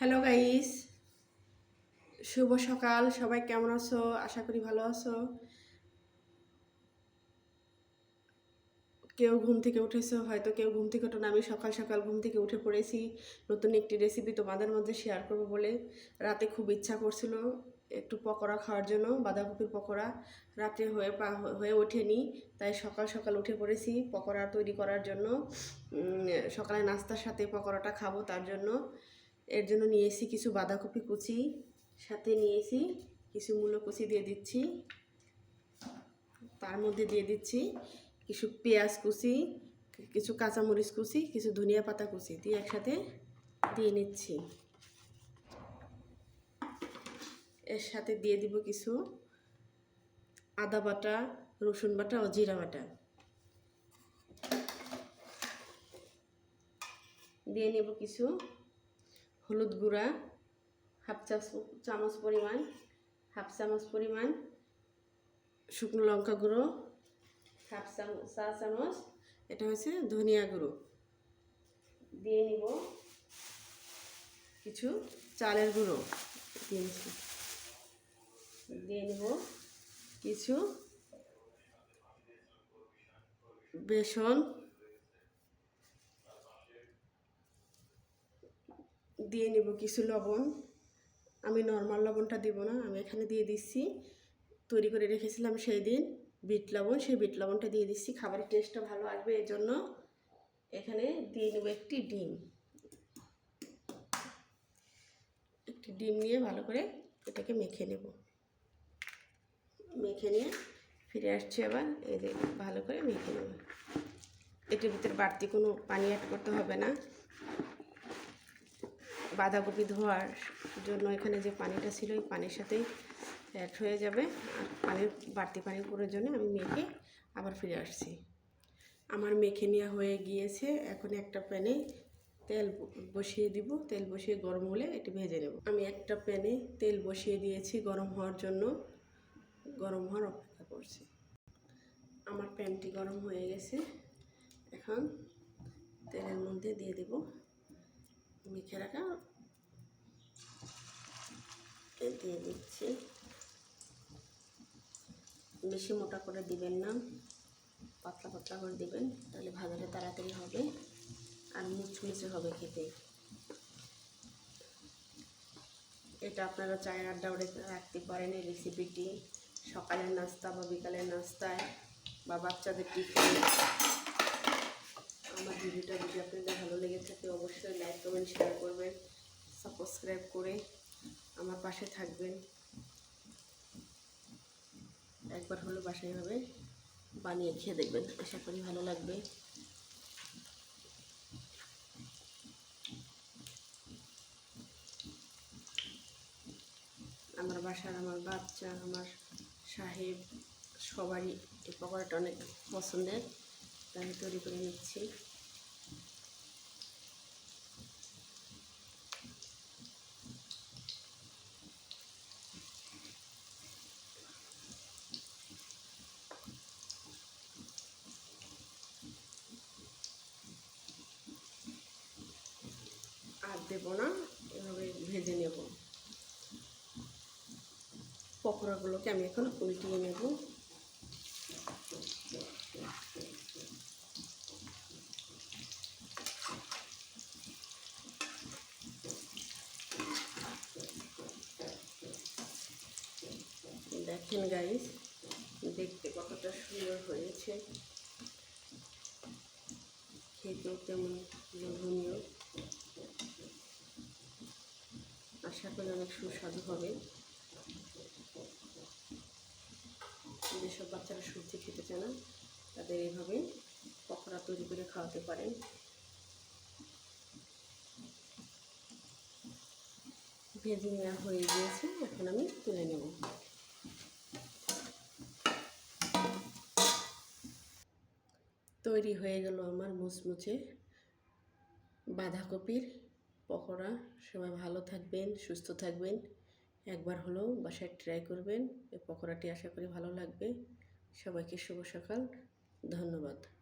Hello guys শুভ সকাল। সবাই কেমন আছো? আশা করি ভালো আছো। কেউ ঘুম থেকে উঠেছো? হয়তো কেউ ঘুম থেকে ওঠো না। আমি সকাল সকাল ঘুম থেকে উঠে পড়েছি। নতুন একটি রেসিপি তোমাদের মধ্যে শেয়ার করব বলে। রাতে খুব ইচ্ছা করছিল একটু পকোড়া খাওয়ার জন্য, বাঁধাকপির পকোড়া। রাতে হয়ে হয়ে ওঠেনি, তাই সকাল সকাল উঠে পড়েছি পকোড়া তৈরি করার জন্য। সকালে নাস্তার সাথে পকোড়াটা খাব তার জন্য। এর জন্য নিয়েছি কিছু বাঁধাকপি কুচি, সাথে নিয়েছি কিছু মূলো কুচি দিয়ে দিচ্ছি। তার মধ্যে দিয়ে দিচ্ছি কিছু পেঁয়াজ কুচি, কিছু কাঁচামরিচ কুচি, কিছু ধনিয়া পাতা কুচি দিয়ে একসাথে দিয়ে নিচ্ছি। এর সাথে দিয়ে দিব কিছু আদা বাটা, রসুন বাটা ও জিরা বাটা। দিয়ে নেব কিছু হলুদ গুঁড়া, হাফ চা- চামচ পরিমাণ, হাফ চামচ পরিমাণ শুকনো লঙ্কা গুঁড়ো, হাফ চামচ চা চামচ, এটা হচ্ছে ধনিয়া গুঁড়ো। দিয়ে নিব কিছু চালের গুঁড়ো। দিয়ে নিচ্ছি দিয়ে নিব কিছু বেসন দিয়ে নেব কিছু লবণ। আমি নর্মাল লবণটা দিব না, আমি এখানে দিয়ে দিচ্ছি। তৈরি করে রেখেছিলাম সেই দিন বিট লবণ, সেই বিট লবণটা দিয়ে দিচ্ছি, খাবারের টেস্টটা ভালো আসবে এর জন্য এখানে দিয়ে নেব একটি ডিম। একটি ডিম নিয়ে ভালো করে এটাকে মেখে নেব। মেখে নিয়ে ফিরে আসছি আবার যে ভালো করে মেখে নেব। এটির ভিতরে বাড়তি কোনো পানি অ্যাড করতে হবে না। বাঁধাকপি ধোয়ার জন্য এখানে যে পানিটা ছিল ওই পানির সাথেই অ্যাড হয়ে যাবে। আর পানির, বাড়তি পানি পড়ার জন্য আমি মেখে আবার ফিরে আসছি। আমার মেখে নেওয়া হয়ে গিয়েছে। এখন একটা প্যানে তেল বসিয়ে দিব। তেল বসিয়ে গরম হলে এটি ভেজে নেব। আমি একটা প্যানে তেল বসিয়ে দিয়েছি গরম হওয়ার জন্য। গরম হওয়ার অপেক্ষা করছি। আমার প্যানটি গরম হয়ে গেছে। এখন তেলের মধ্যে দিয়ে দেব। মেখে রাখা। দিয়ে দিচ্ছি। বেশি মোটা করে দিবেন না, পাতলা পাতলা করে দিবেন, তাহলে ভাজাটা তাড়াতাড়ি হবে আর মুচমুচে হবে খেতে। এটা আপনারা চায়ের আড্ডা রাখতে পারেন এই রেসিপিটি সকালের নাস্তা বা বিকালের নাস্তায় বা বাচ্চাদের টিফিন। আমার ভিডিওটা যদি থাকে অবশ্যই লাইক কমেন্ট শেয়ার করবেন সাবস্ক্রাইব করে আমার পাশে থাকবেন। একবার হলো বাসায় হবে, বানিয়ে খেয়ে দেখবেন। আশা করি ভালো লাগবে। আমার বাসার আমার বাচ্চা, আমার সাহেব, সবারই এই পকোড়াটা অনেক পছন্দের, তাই তৈরি করে নিচ্ছি আর দেবো না, এভাবে ভেজে নেব। পকোড়াগুলোকে আমি এখন উল্টিয়ে নেব। দেখেন গাইস দেখতে কতটা সুন্দর হয়েছে। খেতেও কেমন লোভনীয়। আশা করি অনেক সুস্বাদু হবে। যেসব বাচ্চারা সবজি খেতে চায় না, তাদের এইভাবে পকোড়া তৈরি করে খাওয়াতে পারেন। ভেজে নেওয়া হয়ে গিয়েছে, এখন আমি তুলে নেব। তৈরি হয়ে গেল আমার মুচমুচে বাঁধাকপির পকোড়া। সবাই ভালো থাকবেন, সুস্থ থাকবেন। একবার হলেও বাসায় ট্রাই করবেন। এই পকোড়াটি আশা করি ভালো লাগবে। সবাইকে শুভ সকাল। ধন্যবাদ।